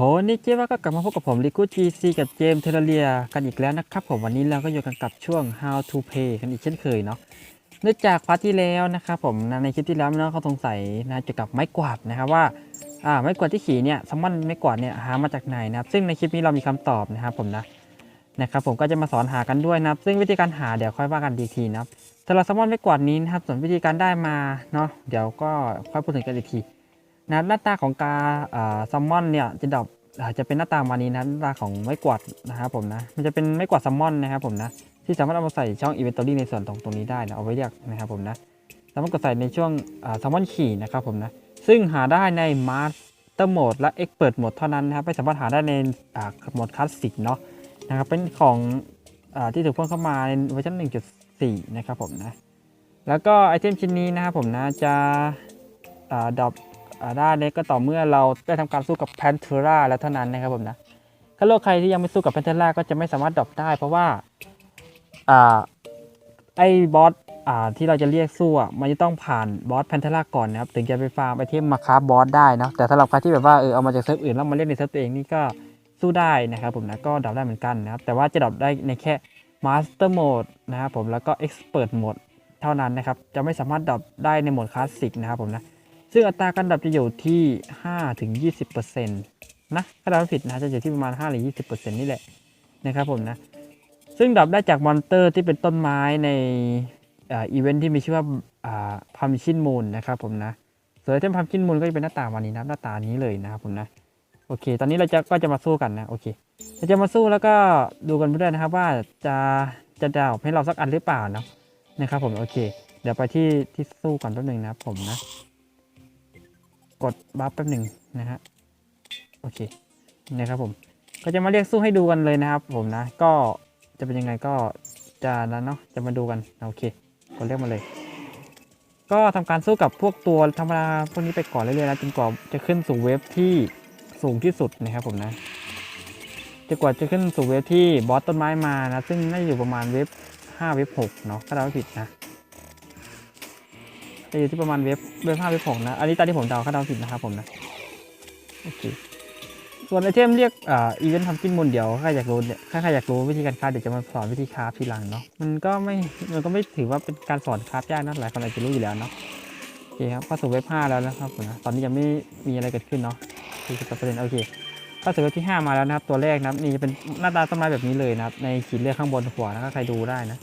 โคนิจิวะก็กลับมาพบกับผมลิกูจีซีกับเจมเทเลเรียกันอีกแล้วนะครับผมวันนี้เราก็อยู่กันกับช่วง how to play กันอีกเช่นเคยเนาะเนื่องจากพาร์ทที่แล้วนะครับผมในคลิปที่แล้วเน้องเขาสงสัยนะเกี่ยวกับไม้กวาดนะครับว่าอ่าไม้กวาดที่ขี่เนี่ยซัมมอนไม้กวาดเนี่ยหามาจากไหนนะครับซึ่งในคลิปนี้เรามีคำตอบนะครับผมนะนะครับผมก็จะมาสอนหากันด้วยนะครับซึ่งวิธีการหาเดี๋ยวค่อยว่ากันดีทีนะครับสำหรับซัมมอนไม้กวาดนี้นะครับส่วนวิธีการได้มาเนาะเดี๋ยวก็ค่อยพูดถึงกันอีกที นะหน้าตาของกาซัมมอนเนี่ยจะดอกอ่าจะเป็นหน้าตามานี้นะหน้าตาของไม้กวาดนะครับผมนะมันจะเป็นไม้กวาดซัมมอนนะครับผมนะที่สามารถเอามาใส่ช่องอินเวนทอรี่ในส่วนตรงตรงนี้ได้นะเอาไว้เรียกนะครับผมนะสามารถกดใส่ในช่วงซัมมอนขี่นะครับผมนะซึ่งหาได้ในมาสเตอร์โหมดและเอ็กเปิดโหมดเท่านั้นนะครับไม่สามารถหาได้ในโหมดคลาสสิกเนาะนะครับเป็นของอที่ถูกเพิ่มเข้ามาในเวอร์ชัน1.4 นะครับผมนะแล้วก็ไอเทมชิ้นนี้นะครับผมนะจะดรอป ได้เนี่ยก็ต่อเมื่อเราได้ทำการสู้กับแพนเทอร่าแล้วเท่านั้นนะครับผมนะถ้าโลกใครที่ยังไม่สู้กับแพนเทอร่าก็จะไม่สามารถดรอปได้ เพราะว่าอ่าไอ้บอสอ่าที่เราจะเรียกสู้อะมันจะต้องผ่านบอสแพนเทอร่าก่อนนะครับถึงจะไปฟาร์มไอเทมมาคาบอสได้นะแต่สำหรับใครที่แบบว่าเออเอามาจากเซิร์ฟอื่นแล้วมาเล่นในเซิร์ฟตัวเองนี่ก็สู้ได้นะครับผมนะก็ดรอปได้เหมือนกันนะครับแต่ว่าจะดรอปได้ในแค่มาสเตอร์โหมดนะครับผมแล้วก็เอ็กซ์เพรสโหมดเท่านั้นนะครับ จะไม่สามารถดรอปได้ในโหมดคลาสสิกนะครับผมนะ ซึ่งอัตราการดับจะอยู่ที่5ถึง20%นะถ้าเราไม่ผิดนะจะอยู่ที่ประมาณ 5 หรือ 20%นี่แหละนะครับผมนะ ซึ่งดับได้จากมอนเตอร์ที่เป็นต้นไม้ในอีเวนท์ที่มีชื่อว่าพัมชินมูนนะครับผมนะส่วนไอเทมพัมชินมูนก็จะเป็นหน้าตาวันนี้นะหน้าตานี้เลยนะครับผมนะโอเค ตอนนี้เราจะก็จะมาสู้กันนะโอเคเราจะมาสู้แล้วก็ดูกันไปด้วยนะครับว่าจะจะดาวให้เราสักอันหรือเปล่าเนาะนะครับผมโอเค เดี๋ยวไปที่ที่สู้ก่อนแป๊บหนึงนะผมนะ กดบัฟแป๊บหนึ่งนะฮะโอเคนะครับผมก็จะมาเรียกสู้ให้ดูกันเลยนะครับ ผมนะ ก็จะเป็นยังไงก็จะนั้นเนาะจะมาดูกันโอเคกดเรียกมาเลย ก็ทำการสู้กับพวกตัวธรรมดาพวกนี้ไปก่อนเรื่อยๆนะจนกว่าจะขึ้นสู่เวฟที่สูงที่สุดนะครับผมนะจนกว่าจะขึ้นสู่เวฟที่บอสต้นไม้มานะซึ่งน่าจะอยู่ประมาณเวฟ5เวฟ6เนาะถ้าเราไม่ผิดนะ จะอยู่ที่ประมาณเว็บเว็บห้าเว็บหกนะ อันนี้ตามที่ผมเดาคาดเดาผิดนะครับผมนะ โอเค ส่วนไอเทมเรียกอ่าอีเวนต์ทำกินมูลเดี๋ยวใครอยากรู้เนี่ยถ้าใครอยากรู้วิธีการคราฟเดี๋ยวจะมาสอนวิธีคราฟทีหลังเนาะ มันก็ไม่ มันก็ไม่ถือว่าเป็นการสอนคราฟยากนะหลายคนอาจจะรู้อยู่แล้วเนาะ โอเคครับเข้าสู่เว็บห้าแล้วนะครับผมนะ ตอนนี้ยังไม่มีอะไรเกิดขึ้นเนาะสี่สิบเปอร์เซ็นต์โอเคเข้าสู่เว็บที่ห้ามาแล้วนะครับ ตัวแรกนะครับนี่จะเป็นหน้าตาต้นไม้แบบนี้เลยนะครับ ในขีดเลือกข้างบนขวานะถ้าใครดูได้นะ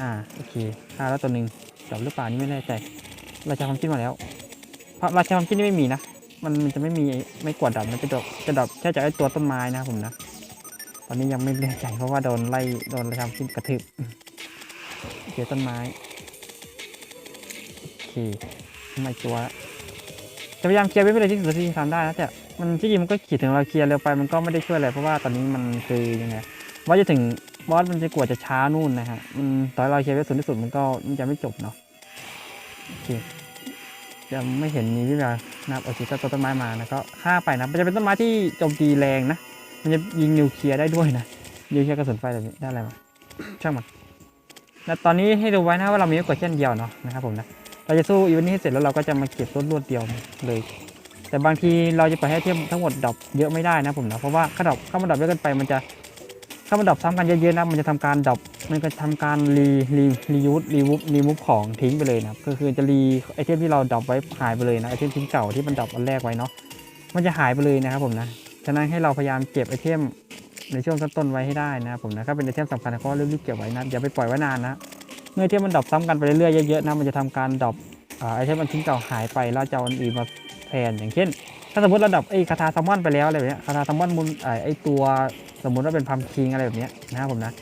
อ่า โอเคฆ่าแล้วตัวหนึ่งจบหรือเปล่านี่ไม่แน่ใจ ราชาความคิดมาแล้วเพราะราชาความคิดนี่ไม่มีนะ มันมันจะไม่มีไม่กวาดดับมันจะดอกจะดับแค่จากไอ้ตัวต้นไม้นะผมนะ ตอนนี้ยังไม่แน่ใจเพราะว่าโดนไล่โดนราชาความคิดกระทืบโอเคต้นไม้โอเคไม่ตัวละจะพยายามเคลียร์ไว้ไม่เลยที่สุดที่ทำได้นะแต่มันที่จริงมันก็ขีดถึงเราเคลียร์เร็วไปมันก็ไม่ได้ช่วยอะไรเพราะว่าตอนนี้มันคือยังไงว่าจะถึงบอสมันจะกว่าจะช้านู่นนะฮะมันต่อให้เราเคลียร์ไว้สุดที่สุดมันก็มันจะไม่จบเนาะโอเค ยังไม่เห็นมีวิบากนะครับโอเคก็ตัวต้นไม้มานะก็ฆ่าไปนะมันจะเป็นต้นไม้ที่โจมตีแรงนะ มันจะยิงนิวเคลียร์ได้ด้วยนะนิวเคลียร์กระสุนไฟแบบนี้ได้อะไรมาช่างมันแล้วตอนนี้ให้ดูไว้นะว่าเรามีกว่าเช่นเดียวเนาะนะครับผมนะเราจะสู้อีเวนต์นี้ให้เสร็จแล้วเราก็จะมาเก็บรวดรวดเดียวเลย แต่บางทีเราจะปล่อยให้เทียมทั้งหมดดรอปเยอะไม่ได้นะผมนะเพราะว่าถ้าดรอปถ้ามันดรอปเยอะเกินไปมันจะ ถ้ามันดรอปซ้ำกันเยอะๆนะมันจะทำการดรอปมันก็ทำการรีรีรียูสรีมูฟรีมูฟของทิ้งไปเลยนะครับก็คือจะรีไอเทมที่เราดรอปไว้หายไปเลยนะไอเทมชิ้นเก่าที่มันดรอปอันแรกไว้เนาะมันจะหายไปเลยนะครับผมนะฉะนั้นให้เราพยายามเก็บไอเทมในช่วงต้นๆไว้ให้ได้นะครับผมนะถ้าเป็นไอเทมสำคัญก็รีบๆเก็บไว้นะอย่าไปปล่อยไว้นานนะเมื่อไอเทมมันดรอปซ้ำกันไปเรื่อยๆเยอะๆนะมันจะทำการดรอปอ่าไอเทมมันชิ้นเก่าหายไปแล้วจะเอาอันอื่นมาแทนอย่างเช่น ถ้าสมมติเราดับไอคาถาซัมมอนไปแล้วอะไรแบบนี้คาถาซัมมอนมุนไอตัว สมมุติว่าเป็นพัมคิงอะไรแบบนี้นะครับผมนะ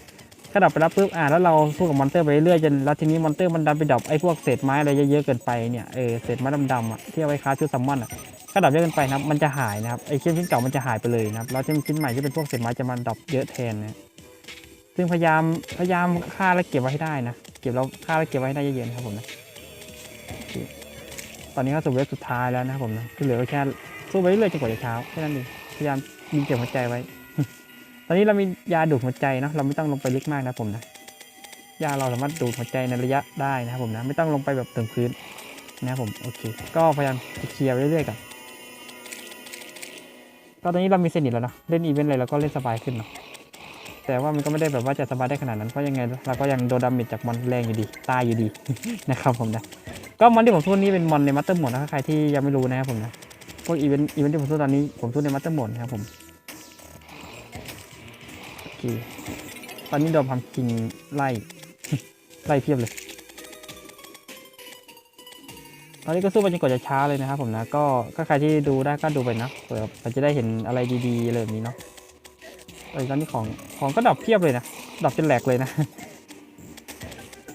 ถ้าดับไปแล้วปุ๊บอ่าแล้วเราสู้กับมอนเตอร์ไปเรื่อยจนแล้วทีนี้มอนเตอร์มันดันไปดับไอ้พวกเศษไม้อะไรเยอะๆเกินไปเนี่ยเออเศษไม้ดำๆอะที่เอาไว้ค้าชุดซัมมอนอะถ้าดับเยอะเกินไปนะมันจะหายนะครับไอ้ชิ้นชิ้นเก่ามันจะหายไปเลยนะครับแล้วชิ้นชิ้นใหม่ที่เป็นพวกเศษไม้จะมาดับเยอะแทนนะซึ่งพยายามพยายามฆ่าและเก็บไว้ให้ได้นะเก็บแล้วฆ่าและเก็บไว้ให้ได้เยอะๆนะครับผมนะตอนนี้เข้าสู่เวฟสุดท้ายแล้วนะครับผมนะที่เหลือก็แค่สู้ไปเรื่อยจนกว่าจะเช้าแค่นั้นเองพยายามยิงเก็บหัวใจไว้ ตอนนี้เรามียาดูดหัวใจเนาะเราไม่ต้องลงไปลึกมากนะผมนะยาเราสามารถดูดหัวใจในระยะได้นะครับผมนะไม่ต้องลงไปแบบถึงพื้นนะครับผมโอเค ก็พยายามเคลียร์ไปเรื่อยๆกันก็ตอนนี้เรามีเซนิตแล้วเนาะเล่นอีเวนต์อะไรเราก็เล่นสบายขึ้นเนาะแต่ว่ามันก็ไม่ได้แบบว่าจะสบายได้ขนาดนั้นเพราะยังไงเราก็ยังโดนดาเมจจากมอนแรงอยู่ดีตายอยู่ดีนะครับผมนะก็มอนที่ผมสู้นี้เป็นมอนในมัตเตอร์หมดนะใครที่ยังไม่รู้นะครับผมนะพวกอีเวนต์อีเวนต์ที่ผมสู้ตอนนี้ผมสู้ในมัตเตอร์หมดนะครับผม ตอนนี้โดนพัมคิงไล่ไล่เพียบเลย ตอนนี้ก็สู้ไปจนกว่าจะช้าเลยนะครับผมนะ ก็ก็ใครที่ดูได้ก็ดูไปนะเผื่อเราจะได้เห็นอะไรดีๆอะไรแบบนี้เนาะเออตอนนี้ของของก็ดรอปเพียบเลยนะดรอปจนแหลกเลยนะ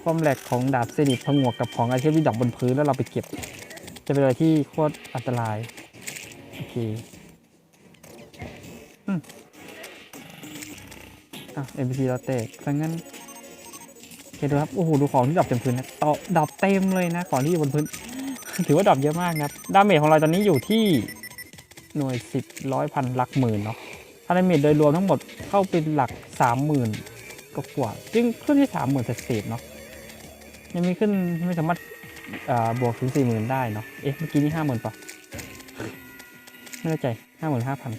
ความแหลกของดาบเซนิตผงวกกับของไอเทมที่ดรอปบนพื้นแล้วเราไปเก็บ จะเป็นอะไรที่โคตรอันตราย โอเค อืมอะ NPC เราแตกซะงั้นโอเคดูครับ โอ้โห ดูของที่ดรอปเต็มพื้นนะต่อดรอปเต็มเลยนะ ของที่อยู่บนพื้น ถือว่าดรอปเยอะมากนะครับ ดาเมจของเราตอนนี้อยู่ที่หน่วยสิบร้อยพันหลักหมื่นเนาะดาเมจโดยรวมทั้งหมดเข้าเป็นหลักสามหมื่นก็กว่าจึงขึ้นที่สามหมื่นเศษเนาะ ยังไม่ขึ้นไม่สามารถบวกถึงสี่หมื่นได้เนาะ เอ๊ะ เมื่อกี้นี่ห้าหมื่นป่ะไม่แน่ใจห้าหมื่นห้าพัน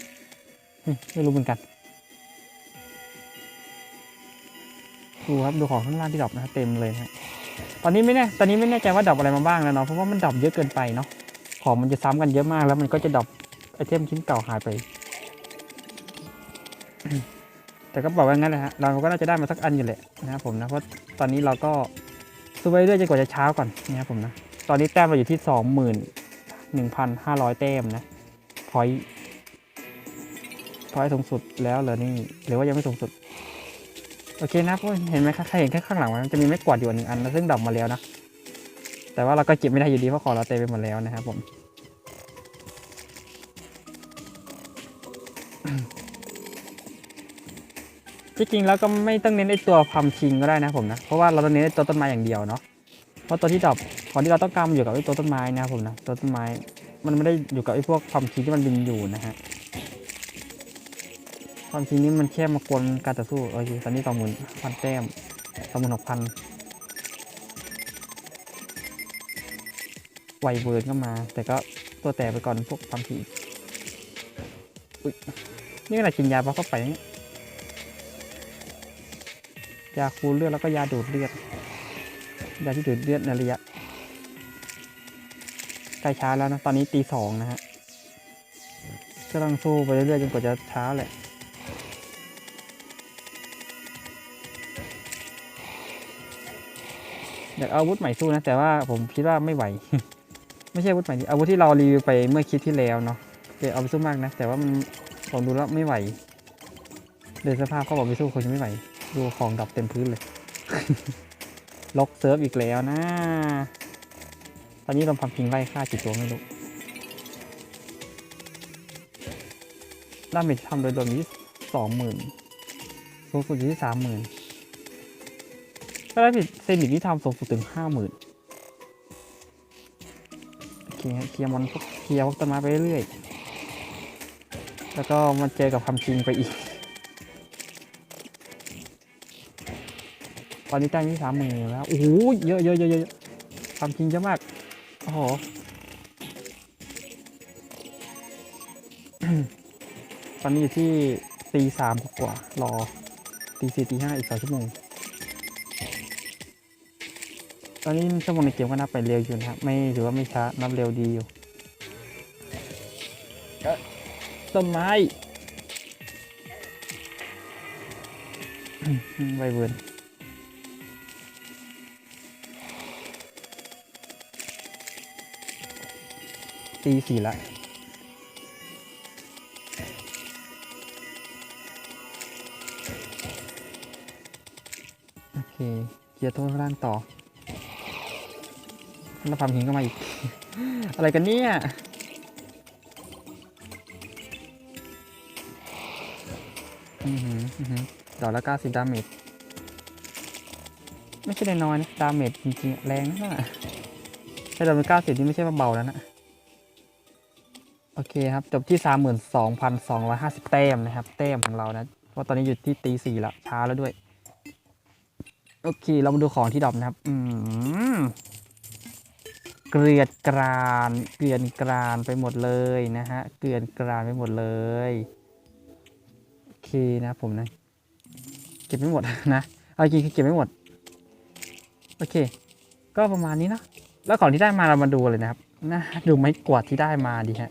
ไม่รู้เหมือนกัน ดูครับดูของข้างล่างที่ดรอปนะเต็มเลยนะฮะตอนนี้ไม่แน่ตอนนี้ไม่แน่ใจว่าดรอปอะไรมาบ้างแล้วเนาะเพราะว่ามันดรอปเยอะเกินไปเนาะของมันจะซ้ำกันเยอะมากแล้วมันก็จะดรอปไอเทมชิ้นเก่าหายไป แต่ก็บอกว่างั้นแหละฮะเราก็น่าจะได้มาสักอันอยู่แหละนะครับผมนะเพราะตอนนี้เราก็สู้ไปเรื่อยจนกว่าจะเช้าก่อนนะครับผมนะตอนนี้แต้มเราอยู่ที่สองหมื่นหนึ่งพันห้าร้อยแต้มนะพอยพอยสูงสุดแล้วเหรอนี่หรือว่ายังไม่สูงสุด โอเคนะเพราะเห็นไหมครับใครเห็นแค่ข้างหลังมันจะมีไม้กวาดอยู่หนึ่งอันแล้วซึ่งดรอปมาแล้วนะแต่ว่าเราก็เก็บไม่ได้อยู่ดีเพราะของเราเต็มไปหมดแล้วนะครับผมที่จริงแล้วก็ไม่ต้องเน้นไอตัวพัมชิงก็ได้นะผมนะเพราะว่าเราต้องเน้นไอตัวต้นไม้อย่างเดียวเนาะเพราะตัวที่ดรอปของที่เราต้องการอยู่กับไอตัวต้นไม้นะครับผมนะตัวต้นไม้มันไม่ได้อยู่กับไอพวกพัมชิงที่มันบินอยู่นะฮะ ความจริงนี้มันแค่มากวนการต่อสู้โอเคตอนนี้สองหมื่นพันแต้มสองหมื่นหกพันไวเวิร์นก็มา แต่ก็ตัวแต่ไปก่อนพวกความถี่อุ๊ยนี่ขนาดกินยาบ้าเข้าไปยยาคูลเลือดแล้วก็ยาดูดเลือดยาที่ดูดเลือดในระยะใกล้ช้าแล้วนะ ตอนนี้ตีสองนะฮะก็ต้องสู้ไปเรื่อยๆจนกว่าจะเช้าแหละ อยากเอาวุธใหม่สู้นะ แต่ว่าผมคิดว่าไม่ไหว ไม่ใช่อาวุธใหม่อาวุธที่เรารีวิวไปเมื่อคลิปที่แล้วเนาะเดี๋ยวเอาไปสู้มากนะ แต่ว่ามันผมดูแล้วไม่ไหวเดินสภาพเขาบอกไปสู้คนจะไม่ไหว ดูของดับเต็มพื้นเลยล็อกเซิร์ฟอีกแล้วนะ ตอนนี้เราพัมพิงไล่ฆ่ากี่ตัวไม่รู้ดาเมจทำโดยรวมอยู่ที่สองหมื่นสูงสุดอยู่ที่สามหมื่น ถ้าได้ผิดเซนิตที่ทำสูงสุดถึงห้าหมื่นโอเคเคลียร์มันเคลียร์พวกต้นไม้ไปเรื่อยๆแล้วก็มาเจอกับความจริงไปอีก ตอนนี้แต้มที่สามหมื่นแล้ว โอ้โห เยอะเยอะเยอะเยอะความจริงเยอะมาก โอ้โหตอนนี้อยู่ที่ตีสามกว่า รอตีสี่ตีห้าอีกสองชั่วโมง ตอนนี้ชั่วโมงในเกมก็นับไปเร็วอยู่นะครับ ไม่ถือว่าไม่ช้านับเร็วดีอยู่เอ๊ะต้นไม้อืมใบเบิร์นตีสี่ละโอเคเกียร์โต้ข้างล่างต่อ แล้วความหิงก็มาอีก อะไรกันเนี่ยอือหืออือหือดอกละเก้าสิบดาเมจไม่ใช่น้อยนะดาเมจจริงๆ แรงนะใช้ดอกละเก้าสิบนี่ไม่ใช่ว่าเบาแล้วนะ โอเคครับ จบที่สามหมื่นสองพันสองร้อยห้าสิบแต้มนะครับ แต้มของเรานะ เพราะตอนนี้อยู่ที่ตีสี่ละช้าแล้วด้วย โอเค เรามาดูของที่ดรอปนะครับ อืม เกลือนกรานเกลือนกรานไปหมดเลยนะฮะ เกลือนกรานไปหมดเลยโอเคนะผมนะ เก็บไม่หมดนะเอาจริงคือเก็บไม่หมด โอเค ก็ประมาณนี้นะ แล้วของที่ได้มาเรามาดูเลยนะครับนะดูไม้กวาดที่ได้มาดีฮะ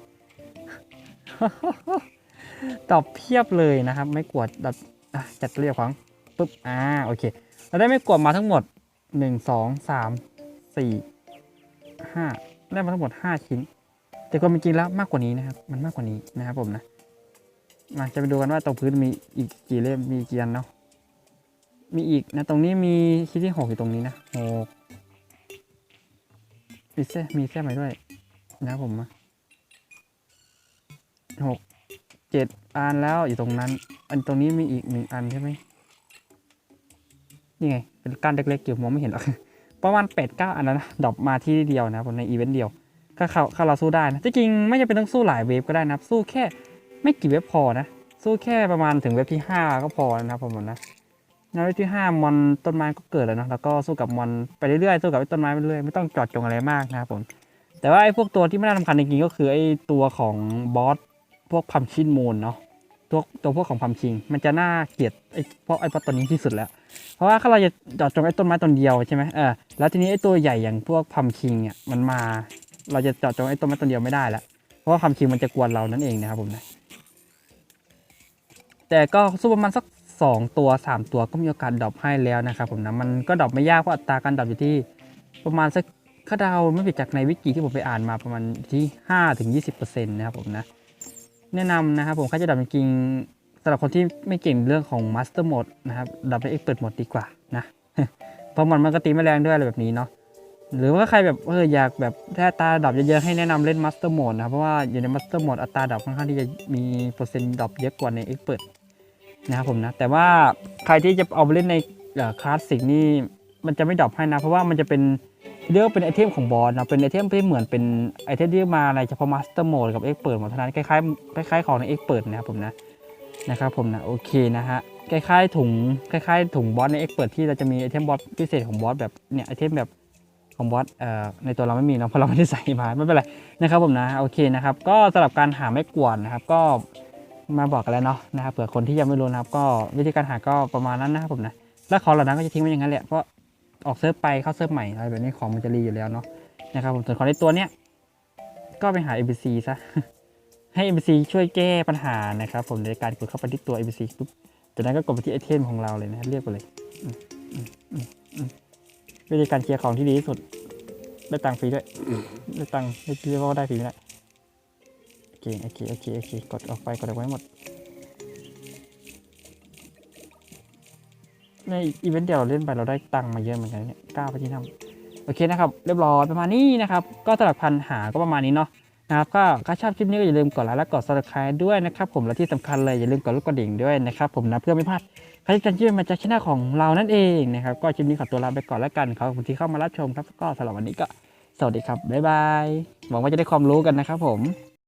ตอบเพียบเลยนะครับ ไม้กวาดแบบอะจัดเรียบของปุ๊บอ่าโอเค เราได้ไม้กวาดมาทั้งหมดหนึ่งสองสามสี่ ห้าได้มาทั้งหมดห้าชิ้น แต่ความเป็นจริงแล้วมากกว่านี้นะครับ มันมากกว่านี้นะครับผมนะมาจะไปดูกันว่าตรงพื้นมีอีกกี่เล่มมีกี่อันเนาะมีอีกนะตรงนี้มีชิ้นที่หกอยู่ตรงนี้นะหกมีเส้มีเส้ใหม่ด้วย นะครับผมหกเจ็ดอันแล้วอยู่ตรงนั้น อันตรงนี้มีอีกหนึ่งอันใช่ไหมนี่ไง เป็นก้านเล็กๆอยู่มองไม่เห็นหรอก ประมาณแปดเก้าอันแล้วนะดรอปมาที่เดียวนะผมในอีเวนต์เดียวก็เข้าเข้าเราสู้ได้นะที่จริงไม่จำเป็นต้องสู้หลายเวฟก็ได้นะสู้แค่ไม่กี่เวฟพอนะ สู้แค่ประมาณถึงเวฟที่ห้าก็พอนะครับผมนะในเวฟที่ห้ามอนต้นไม้ก็เกิดแล้วเนะแล้วก็สู้กับมอนไปเรื่อยๆสู้กับต้นไม้ไปเรื่อยไม่ต้องจอดจงอะไรมากนะครับผมแต่ว่าไอ้พวกตัวที่ไม่น่าทำคัญจริงๆก็คือไอ้ตัวของบอสพวกพัมชินมูนเนาะ ตัวตัวพวกของพัมชิง มันจะน่าเกลียดไอ้พวกไอ้ตัวนี้ที่สุดแล้ว เพราะว่าถ้าเราจะเจอดจงไอ้ต้นไม้ต้นเดียวใช่ไหมเออแล้วทีนี้ไอ้ตัวใหญ่อย่างพวกพัมคิงเนี่ยมันมา เราจะเจาะจงไอ้ต้นไม้ต้นเดียวไม่ได้แล้วเพราะว่าความจริงมันจะกวนเรานั่นเองนะครับผมนะแต่ก็สู้ประมาณสักสองตัวสามตัวก็มีโอกาสดรอปให้แล้วนะครับผมนะมันก็ดรอปไม่ยากเพราะอัตราการดรอปอยู่ที่ประมาณสักคาดาวไม่ผิดจากในวิกิที่ผมไปอ่านมาประมาณที่ห้าถึงยี่สิบเปอร์เซ็นต์นะครับผมนะ แนะนำนะครับผมใครจะดรอปจริงสำหรับคนที่ไม่เก่งเรื่องของมาสเตอร์โหมดนะครับดรอปในเอ็กเปิดโหมดดีกว่านะเพราะมันมันก็ตีไม่แรงด้วยอะไรแบบนี้เนาะหรือว่าใครแบบเอออยากแบบถ้าตาดรอปเยอะๆให้แนะนำเล่นมาสเตอร์โหมดนะครับเพราะว่าอยู่ในมาสเตอร์โหมดอัตราดรอปค่อนข้างที่จะมีเปอร์เซ็นต์ดรอปเยอะกว่าในเอ็กเปิดนะครับผมนะแต่ว่าใครที่จะเอาไปเล่นในคลาสสิกนี่มันจะไม่ดรอปให้นะ เพราะว่ามันจะเป็น เรียกว่าเป็นไอเทมของบอสนะเป็นไอเทมที่เหมือนเป็นไอเทมที่มาในเฉพาะมาสเตอร์โหมดกับเอ็กเปิดหมดเท่านั้นคล้ายๆคล้ายๆของในเอ็กเปิดนะครับผมนะนะครับผมนะโอเคนะฮะคล้ายๆถุงคล้ายๆถุงบอสในเอ็กเปิดที่เราจะมีไอเทมบอสพิเศษของบอสแบบเนี่ยไอเทมแบบของบอสเอ่อในตัวเราไม่มีเนาะเพราะเราไม่ได้ใส่มาไม่เป็นไรนะครับผมนะโอเคนะครับก็สำหรับการหาไม้กวาดนะครับก็มาบอกกันแล้วเนาะนะครับเผื่อคนที่ยังไม่รู้นะครับ ก็วิธีการหาก็ประมาณนั้นนะครับผมนะแล้วของเหล่านั้นก็จะทิ้งไว้อย่างนั้นแหละเพราะ ออกเซิร์ฟไปเข้าเซิร์ฟใหม่อะไรแบบนี้ของมันจะรีอยู่แล้วเนาะนะครับผมส่วนของในตัวเนี้ยก็ไปหา NPC ซะให้ NPC ช่วยแก้ปัญหานะครับ ผมในการกดเข้าไปที่ตัว NPC ปุ๊บจากนั้นก็กดไปที่ไอเทมของเราเลยนะเรียกไปเลยวิธีการเคลียร์ของที่ดีที่สุด ได้ตังค์ฟรีด้วยได้ตังค์ไม่เรียกว่าได้ฟรีไม่ได้โอเคโอเคโอเคโอเคกดออกไปกดออกไปให้หมด ในอีเวนต์เดียวเราเล่นไปเราได้ตังค์มาเยอะเหมือนกันเนี่ยเก้าไปที่ทำโอเคนะครับเรียบร้อยประมาณนี้นะครับ ก็สำหรับพันหาก็ประมาณนี้เนาะนะครับก็ถ้าชอบคลิปนี้ก็อย่าลืมกดไลค์และกด subscribe ด้วยนะครับผมและที่สำคัญเลยอย่าลืมกดลูกกระดิ่งด้วยนะครับผมนะเพื่อไม่พลาดครที่จะยื่นมาจากช่องของเรานั่นเองนะครับก็คลิปนี้ขอตัวลาไปก่อนแล้วกันขอบคุณที่เข้ามารับชมครับก็สำหรับวันนี้ก็สวัสดีครับบ๊ายบายหวังว่าจะได้ความรู้กันนะครับผม